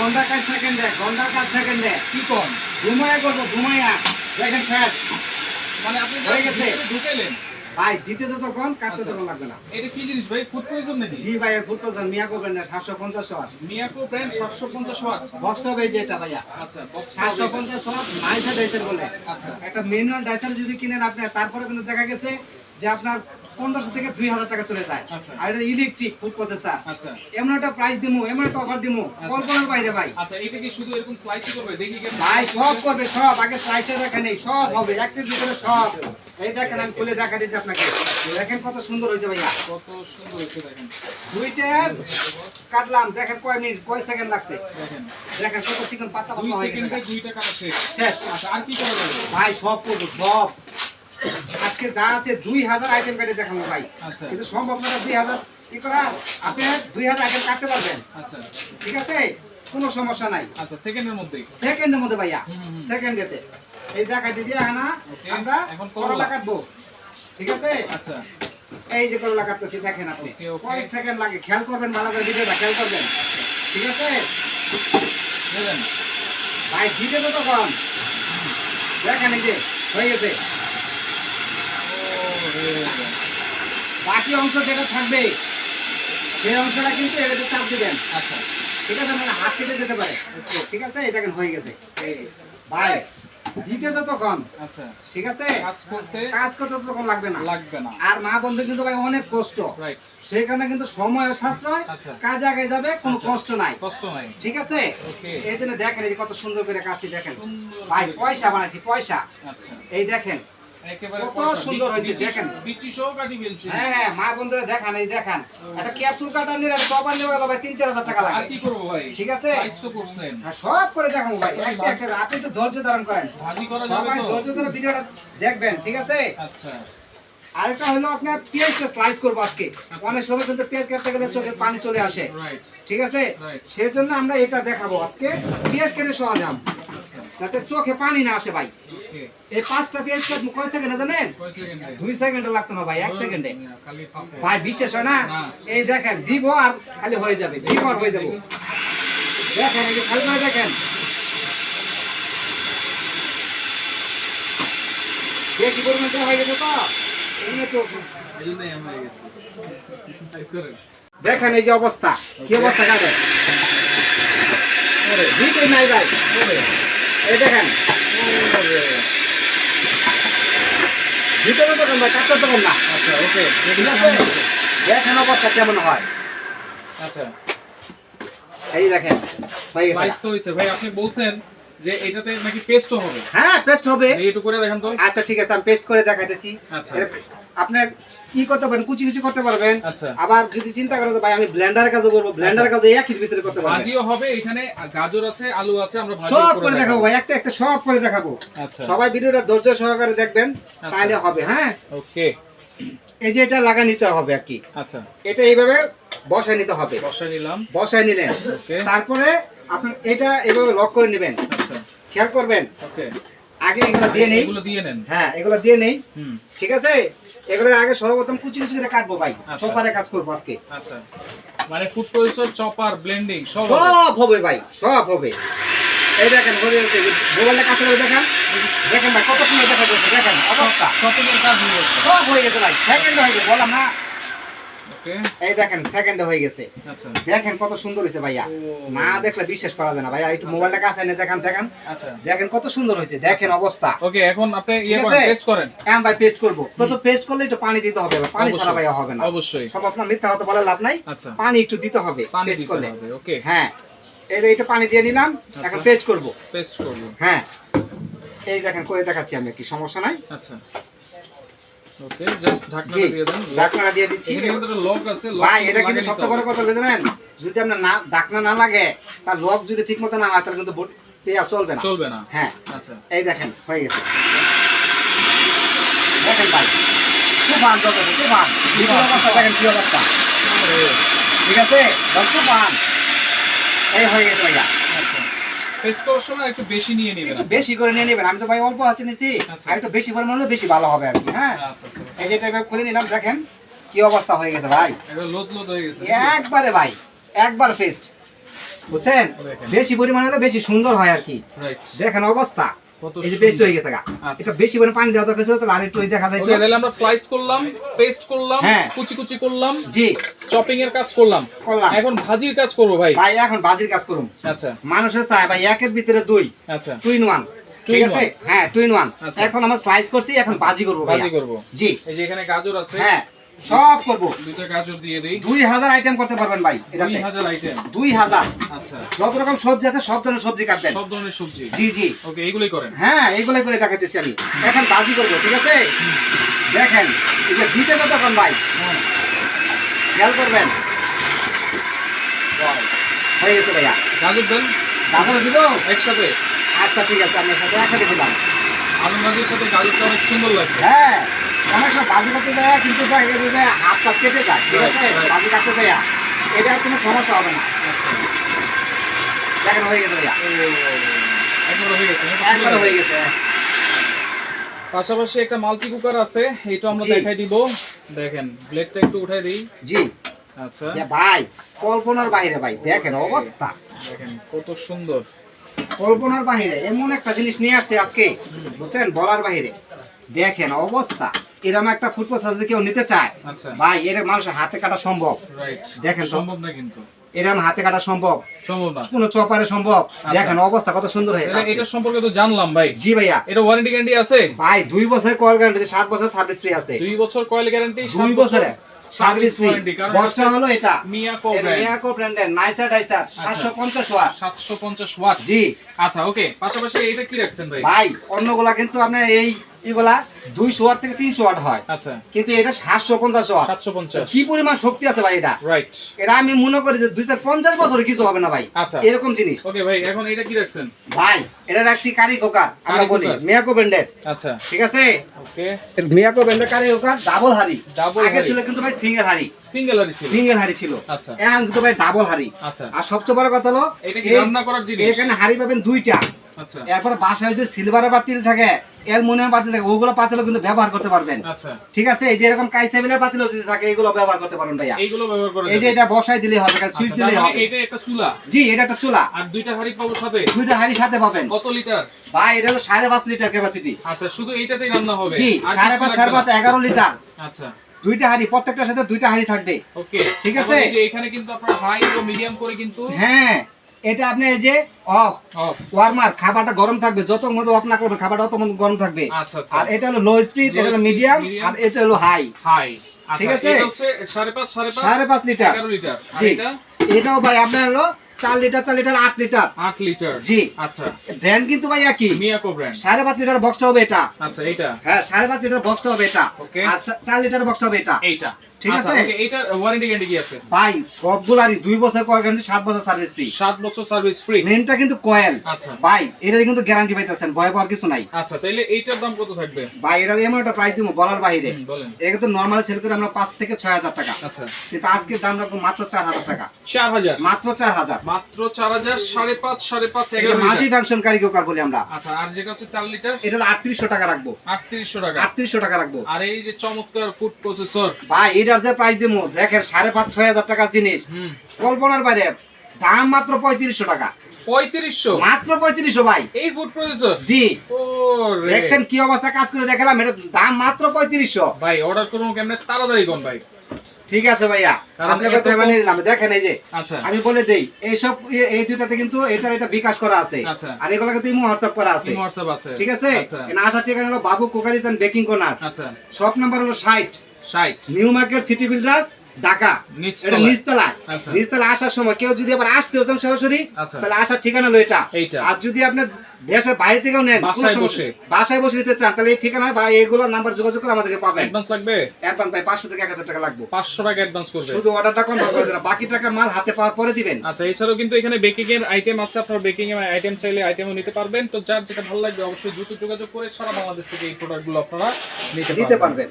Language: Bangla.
ঘণ্টা কাজ সেকেন্ডে ঘণ্টা কাজ সেকেন্ডে কি কোন ঘুমায়া করব ঘুমাইয়া দেখেন শেষ। মানে আপনি হয়ে গেছে। ঢুকেলেন। ভাই দিতে যতক্ষণ কাটতে আচ্ছা। তখন লাগবে না। এটা কি জিনিস ভাই? ফুড পয়জন নাকি? জি ভাই এর ফুট পার্সেন্ট মিয়া করবেন না সাতশো পঞ্চাশ ওয়াট। Miyako brand 750 watt. বক্সটা হবে এই যে এটা ভাইয়া। আচ্ছা সাতশো পঞ্চাশ ওয়াট মাইসা ডাইসের বলে। আচ্ছা। একটা ম্যানুয়াল ডাইসার যদি কিনেন আপনি তারপরে কিন্তু দেখা গেছে যে আপনার পনেরোশো থেকে দুই হাজার টাকা চলে যায়। আচ্ছা। আর এটা ইলেকট্রিক ফুড প্রসেসর আচ্ছা। এমন একটা প্রাইস দিমু এমন একটা অফার দিমু কল্পনার বাইরে ভাই। আচ্ছা এটা কি শুধু এরকম স্লাইসই করবে? দেখি ভাই সব করবে সব। আগে স্লাইসে দেখেন এই সব হবে। একটির ভিতরে সব। এই দেখেন আমি খুলে দেখা দিচ্ছি আপনাকে। দেখেন কত সুন্দর হয়েছে ভাইয়া। কত সুন্দর হয়েছে দেখেন। দুইটা কাটলাম। দেখেন কয় মিনিট কয় সেকেন্ড লাগছে? দেখেন। দেখেন কত চিকন পাতা পাতলা হয়ে গেছে। দুইটা কাটা শেষ। শেষ। আচ্ছা আর কি করা যাবে? ভাই সব করব সব। আজকে যা আছে দুই হাজার আইটেম কাটে দেখাবো ভাই। আচ্ছা। কিন্তু সম্ভব না দুই হাজার কি করা আপনি দুই হাজার আইটেম কাটতে পারবেন। আচ্ছা। ঠিক আছে? কোনো সমস্যা নাই। আচ্ছা সেকেন্ডের মধ্যেই সেকেন্ডের মধ্যে ভাইয়া। সেকেন্ডেতে এই দেখা দিদি হানা আমরা এখন করলা। কাটবো। ঠিক আছে? আচ্ছা। এই যে করলা কাটতেছি দেখেন আপনি. কয়েক সেকেন্ড লাগে। খেয়াল করবেন ভালো করে ভিডিওটা খেয়াল করবেন। ঠিক আছে? ভাই ভিডিও তো কম দেখেন এই যে হয়ে গেছে। বাকি অংশ যেটা থাকবে সেই অংশটা কিন্তু এটাতে চাপ দিবেন। আচ্ছা। ঠিক আছে? মানে হাত কেটে যেতে পারে। ঠিক আছে? এই দেখেন হয়ে গেছে। ভাই দিতে যতক্ষণ আচ্ছা। ঠিক আছে? কাজ করতে কাজ করতে ততক্ষণ লাগবে না। লাগবে না। আর মা বন্ধু কিন্তু ভাই অনেক কষ্ট। রাইট সেখানে কিন্তু সময় সাশ্রয় আচ্ছা। কাজে আগে যাবে কোনো আচ্ছা। কষ্ট নাই। কষ্ট নাই। ঠিক আছে? এই জন্য দেখেন এই কত সুন্দর করে কাজটি দেখেন। ভাই পয়সা বানাইছি পয়সা। আচ্ছা। এই দেখেন কত সুন্দর হয়েছে, দেখেন। বিচি সহ কাটি ফেলছি। হ্যাঁ হ্যাঁ মা বন্ধুরা দেখান এই দেখান। একটা ক্যাপসুল কাটা নিলে একটা কপার গেল ভাই তিন চার হাজার টাকা আর কি করব ভাই? ঠিক আছে? সাইজ তো করছেন। হ্যাঁ, সব করে দেখাবো ভাই একটা একটা আপনি একটু ধৈর্য ধারণ করেন। ভাজি করা যাবে তো? ধৈর্য ধরে ভিডিওটা দেখবেন ঠিক আছে? আচ্ছা। আরেকটা হলো আপনার স্লাইস করব আজকে। অনেক সময় কিন্তু পেঁয়াজ কাটতে গেলে চোখে পানি চলে আসে। ঠিক আছে? সেজন্য আমরা এটা দেখাবো আজকে। পেঁয়াজ কেটে সহজাম আচ্ছা। যাতে চোখে পানি না আসে ভাই। এই পাঁচটা পেঁয়াজ কাটবো কয় সেকেন্ডে জানেন? দুই সেকেন্ডে লাগতো না ভাই এক সেকেন্ডে ভাই বিশ্বাস হয় না? না। এই দেখেন দিব আর খালি হয়ে যাবে দিব আর হয়ে যাবে। দেখেন এই যে খালি করে দেখেন। বেশি পরিমাণ দেওয়া হয়ে গেছে তো? দেখেন এই যে অবস্থা। কি অবস্থা কাটে নাই ভাই। এই দেখেন ভিতরে দোকান ভাই কাঁচার দোকান না। আচ্ছা ওকে ঠিক আছে? দেখেন অবস্থা কেমন হয়। আচ্ছা। এই দেখেন হয়ে গেছে তো হয়েছে ভাই আপনি বলছেন যে এটাতে নাকি পেস্টও হবে। হ্যাঁ পেস্ট হবে। একটু করে দেখেন তো। আচ্ছা ঠিক আছে আমি পেস্ট করে দেখাইতেছি। আচ্ছা। আপনি কি করতে পারেন কুচি কুচি করতে পারবেন। আচ্ছা। আবার যদি চিন্তা করেন ভাই আমি ব্লেন্ডারের কাজও করব ব্লেন্ডারের কাজও একই ভিতরে করতে পারবেন। ভাজিও হবে এখানে গাজর আছে আলু আছে আমরা ভাজি সব করে দেখাবো ভাই একটা একটা সব করে দেখাবো। আচ্ছা। সবাই ভিডিওটা ধৈর্য সহকারে দেখবেন তাহলে হবে হ্যাঁ? ওকে। এই যে এটা লাগা নিতে হবে আর কি। আচ্ছা। এটা এইভাবে বসায় নিতে হবে। বসাই নিলাম। বসায় নিলেন। তারপরে আপনি এটা এভাবে লক করে নেবেন। আচ্ছা খেয়াল করবেন আগে এগুলো দিয়ে নেই এগুলো দিয়ে নেন হ্যাঁ এগুলো দিয়ে নেই হুম ঠিক আছে এগুলো আগে সর্বপ্রথম কুচি কুচি করে কাটবো ভাই আচ্ছা। চপারে কাজ করব আজকে আচ্ছা মানে ফুড প্রসেসর চপার ব্লেন্ডিং সব হবে। সব হবে ভাই সব হবে এই দেখেন হয়ে মোবাইলটা কাছে করে দেখেন দেখেন ভাই কত সুন্দর দেখা যাচ্ছে দেখেন অবস্থা হয়ে সব হয়ে গেছে ভাই সেকেন্ডে হয়ে গেছে বললাম না এই দেখেন সেকেন্ডে হয়ে গেছে। আচ্ছা। দেখেন কত সুন্দর হয়েছে ভাইয়া। না দেখলে বিশ্বাস করা যায় না ভাইয়া একটু আচ্ছা। মোবাইলটা কাছে এনে দেখেন দেখেন। আচ্ছা। দেখেন কত সুন্দর হয়েছে দেখেন অবস্থা। ওকে এখন আপনি ইয়ে করেন আছে? করেন। এখন ভাই পেস্ট করব। তো তো পেস্ট করলে একটু পানি দিতে হবে পানি ছাড়া ভাইয়া হবে না। অবশ্যই। সব আপনার মিথ্যা হতে বলে লাভ নাই। পানি একটু দিতে হবে পেস্ট করলে। ওকে। হ্যাঁ। এই এটা পানি দিয়ে নিলাম এখন। পেস্ট করব। পেস্ট করব। হ্যাঁ। এই দেখেন করে দেখাচ্ছি আমি কি সমস্যা নাই। আচ্ছা। ওকে জাস্ট ঢাকনাটা দিয়ে দেন। ঢাকনা দিয়ে দিচ্ছি। কিন্তু লক আছে লক ভাই এটা কিন্তু সবচেয়ে বড় কথা যদি আপনার না ঢাকনা না লাগে তার লক যদি ঠিকমতো না হয় তাহলে কিন্তু চলবে না। চলবে না। হ্যাঁ। আচ্ছা। এই দেখেন হয়ে গেছে। দেখেন ভাই তুফান চলতেছে তুফান। কি অবস্থা দেখেন কি অবস্থা। ঠিক আছে? তুফান। এই হয়ে গেছে ভাইয়া। পেস্ট করার সময় একটু বেশি নিয়ে নেবেন একটু বেশি করে নিয়ে নেবেন। আমি তো ভাই অল্প আছে নিছি। আচ্ছা। আর একটু বেশি পরিমাণ হলে বেশি ভালো হবে আর কি হ্যাঁ? আচ্ছা আচ্ছা এই যে খুলে নিলাম দেখেন কি অবস্থা হয়ে গেছে ভাই। লোদ লোদ হয়ে গেছে একবারে ভাই একবার পেস্ট বুঝছেন? বেশি পরিমাণে হলে বেশি সুন্দর হয় আর কি। দেখেন অবস্থা। এই যে পেস্ট হয়ে গেছে গা। আচ্ছা। এটা বেশি পরিমাণে পানি দেওয়া দরকার ছিল তাহলে আরেকটু দেখা যায় তাহলে আমরা স্লাইস করলাম পেস্ট করলাম হ্যাঁ। কুচি কুচি করলাম জি। চপিং এর কাজ করলাম। করলাম। এখন ভাজির কাজ করব ভাই। ভাই এখন বাজির কাজ করুন। আচ্ছা। মানুষের চায় ভাই একের ভিতরে দুই। আচ্ছা। টু ইন ওয়ান ঠিক in আছে? হ্যাঁ টু ইন ওয়ান আচ্ছা। এখন আমরা স্লাইস করছি এখন বাজি করব ভাজি করব। জি। এই যে এখানে গাজর আছে। হ্যাঁ। সব করব। দুইটা গাজর দিয়ে দেই। দুই হাজার আইটেম করতে পারবেন ভাই এটাতে। হাজার আইটেম দুই হাজার। আচ্ছা। যত রকম সবজি আছে সব ধরনের সবজি কাটবেন। সব ধরনের সবজি? জি জি। ওকে এগুলোই করেন? হ্যাঁ এইগুলোই করে দেখাতেছি আমি। এখন বাজি করব ঠিক আছে? দেখেন এই যে দিতে কতক্ষণ ভাই? হ্যাঁ। খেয়াল করবেন? হয়ে গেছে ভাইয়া। গাজর দেন। গাজর দিব? একসাথে? আচ্ছা ঠিক আছে আমি সাথে একসাথে দিলাম। আলু ভাজির সাথে গাজরটা অনেক সুন্দর লাগবে। হ্যাঁ। অনেক সময় বাজি করতে যায় কিন্তু কেটে যায় ঠিক আছে. বাজি কাটতে যায় এটা কোনো সমস্যা হবে না। দেখেন হয়ে গেছে একবার হয়ে গেছে। একবার হয়ে গেছে। পাশাপাশি একটা মাল্টি কুকার আছে এটা আমরা দেখাই দিব। দেখেন ব্লেডটা একটু উঠাই দিই। জি। আচ্ছা। ভাই কল্পনার বাইরে ভাই দেখেন অবস্থা। দেখেন কত সুন্দর। কল্পনার বাইরে এমন একটা জিনিস নিয়ে আসছে আজকে বুঝছেন? বলার বাইরে। দেখেন অবস্থা। এরকম একটা প্রসেস যদি কেউ নিতে চায় আচ্ছা। ভাই এর মানুষের হাতে কাটা সম্ভব। দেখেন সম্ভব না কিন্তু। এরকম হাতে কাটা সম্ভব। সম্ভব না। কোনো চপারে সম্ভব। দেখেন অবস্থা কত সুন্দর হয়ে এটা সম্পর্কে তো জানলাম ভাই। জি ভাইয়া। এটা ওয়ারেন্টি গ্যারান্টি আছে? ভাই দুই বছর কল গ্যারান্টি সাত বছর সার্ভিস ফ্রি আছে। দুই বছর কয়েল গ্যারান্টি দুই বছরে সার্ভিস ফ্রি বক্সটা হলো এটা। মিয়াকো ব্র্যান্ড মিয়াকো ব্র্যান্ডের নাইসার ডাইসার সাতশো পঞ্চাশ ওয়াট 750 ওয়াট জি। আচ্ছা ওকে পাশাপাশি এটা কি রাখছেন ভাই? ভাই অন্যগুলা কিন্তু আপনার এই এগুলা দুইশো ওয়াট থেকে তিনশো ওয়াট হয়। আচ্ছা। কিন্তু এটা সাতশো পঞ্চাশ ওয়াট। 750 কি পরিমাণ শক্তি আছে ভাই এটা? রাইট এটা আমি মনে করি যে দুই পঞ্চাশ বছরে কিছু হবে না ভাই। আচ্ছা। এরকম জিনিস। ওকে ভাই এখন এটা কি রাখছেন? ভাই এটা রাখছি কারি কোকার আমরা বলি। মিয়াকো ব্র্যান্ডের। আচ্ছা। ঠিক আছে? ওকে মিয়াকো ব্র্যান্ডের কারি কোকার ডাবল হাড়ি। ডাবল আগে ছিল কিন্তু ভাই সিঙ্গেল হাড়ি। সিঙ্গেল আরি ছিল। সিঙ্গেল হাড়ি ছিল। আচ্ছা। এখন কিন্তু ভাই ডাবল হাড়ি। আচ্ছা। আর সবচেয়ে বড় কথা হলো এটা কি রান্না করার জিনিস? এখানে হাড়ি পাবেন দুইটা। আচ্ছা এরপর বাসায় যদি সিলভারের পাতিল থাকে অ্যালুমিনিয়াম পাতিল থাকে ওগুলো পাতিলও কিন্তু ব্যবহার করতে পারবেন। আচ্ছা। ঠিক আছে? এই যে এরকম কাইসাবিলের পাতিলও যদি থাকে এগুলো ব্যবহার করতে পারবেন ভাইয়া। এইগুলো ব্যবহার করে এই যে এটা বসাই দিলে হবে কারণ সুইচ আচ্ছা, দিলেই তার মানে হবে। এটা একটা চুলা? জি এটা একটা চুলা। আর দুইটা হাড়ি পাবো সাথে? দুইটা হাড়ি সাথে পাবেন। কত লিটার? ভাই এটা হলো সাড়ে পাঁচ লিটার ক্যাপাসিটি আচ্ছা শুধু এইটাতেই রান্না হবে? জি আর সাড়ে কিছু পাঁচ লাগবে সাড়ে পাঁচ না? এগারো লিটার। আচ্ছা। দুইটা হাড়ি প্রত্যেকটার সাথে দুইটা হাড়ি থাকবে। ওকে। ঠিক আছে? এই যে এখানে কিন্তু আপনার হাই ও মিডিয়াম করে কিন্তু হ্যাঁ। এটা আপনি এই যে অফ অফ ওয়ার্মার খাবারটা গরম থাকবে যত মতো অফ না করবে খাবারটা অত মতো গরম থাকবে। আচ্ছা আচ্ছা। আর এটা হলো লো স্পিড এটা হলো মিডিয়াম আর এটা হলো হাই হাই ঠিক আচ্ছা আছে? এটা সাড়ে পাঁচ লিটার। এটাও ভাই আপনার হলো চার লিটার চার লিটার আট লিটার। আট লিটার। জি। আচ্ছা। ব্র্যান্ড কিন্তু ভাই একই। মিয়াকো ব্র্যান্ড সাড়ে পাঁচ লিটার বক্সটা হবে এটা। আচ্ছা এইটা? হ্যাঁ সাড়ে পাঁচ লিটার বক্সটা হবে এটা. আর চার লিটার বক্সটা হবে এটা। এইটা। ঠিক আচ্ছা, আছে? okay, ওয়ারেন্টি গ্যারান্টি কি আছে? ভাই সবগুলারই দুই বছর কয় গ্যারান্টি সাত বছর সার্ভিস ফ্রি সাত বছর সার্ভিস ফ্রি মেনটা কিন্তু কয়েল আচ্ছা। ভাই এটারই কিন্তু গ্যারান্টি পাইতেছেন ভয় পাওয়ার কিছু নাই। আচ্ছা তাহলে এইটার দাম কত থাকবে? ভাই এটা এমন একটা প্রাইস দিব বলার বাইরে। বলেন। এটা কিন্তু নর্মাল সেল করে আমরা থেকে টাকা। আচ্ছা। কিন্তু আজকে দাম রাখব মাত্র টাকা। মাত্র মাত্র এটা ফাংশন কারি কুকার বলি আচ্ছা আর যেটা হচ্ছে লিটার? এটা টাকা রাখব। আটত্রিশশো টাকা। আটত্রিশশো টাকা রাখব। আর এই যে চমৎকার ফুড প্রসেসর ভাই এটার যে প্রাইস দিব দেখেন সাড়ে পাঁচ ছয় হাজার টাকার জিনিস। কল্পনার বাইরে দাম মাত্র পঁয়ত্রিশশো টাকা। পঁয়ত্রিশশো? মাত্র পঁয়ত্রিশশো ভাই। এই ফুড প্রসেসর জি। দেখছেন কি অবস্থা কাজ করে দেখালাম এটা দাম মাত্র পঁয়ত্রিশশো। ভাই অর্ডার করব কেমনে? তাড়াতাড়ি কোন ভাই। ঠিক আছে ভাইয়া কারণ আপনাকে মানে নিলাম। দেখেন এই যে আচ্ছা। আমি বলে দেই এইসব এই দুটাতে কিন্তু এটা এটা বিকাশ করা আছে। আচ্ছা। আর এগুলো কিন্তু ইমো হোয়াটসঅ্যাপ করা আছে। ঠিক আছে? আচ্ছা। আসার ঠিকানা হলো Babu crockeries and baking corner. আচ্ছা। শপ নাম্বার হলো ষাট। New market city builders Dhaka এটা নিচতলায়। নিচতলায়। আচ্ছা। আসার সময় কেউ যদি আবার আসতে সরাসরি আচ্ছা। তাহলে আসার ঠিকানা হলো এটা। আর যদি আপনি দেশের বাইরে থেকেও নেন বাসায় বসে। নিতে চান তাহলে এই ঠিকানা বা এইগুলোর নাম্বার যোগাযোগ করে আমাদেরকে পাবেন। অ্যাডভান্স লাগবে? অ্যাডভান্স ভাই থেকে টাকা লাগবে। পাঁচশো টাকা অ্যাডভান্স করবে। শুধু অর্ডারটা কনফার্ম করে দেন বাকি টাকা মাল হাতে পাওয়ার পরে দিবেন। আচ্ছা এছাড়াও কিন্তু এখানে বেকিং এর আইটেম আছে আপনারা বেকিং এর আইটেম চাইলে আইটেমও নিতে পারবেন। তো যার যেটা ভালো লাগবে অবশ্যই দ্রুত যোগাযোগ করে সারা বাংলাদেশ থেকে এই প্রোডাক্টগুলো আপনারা নিতে পারবেন।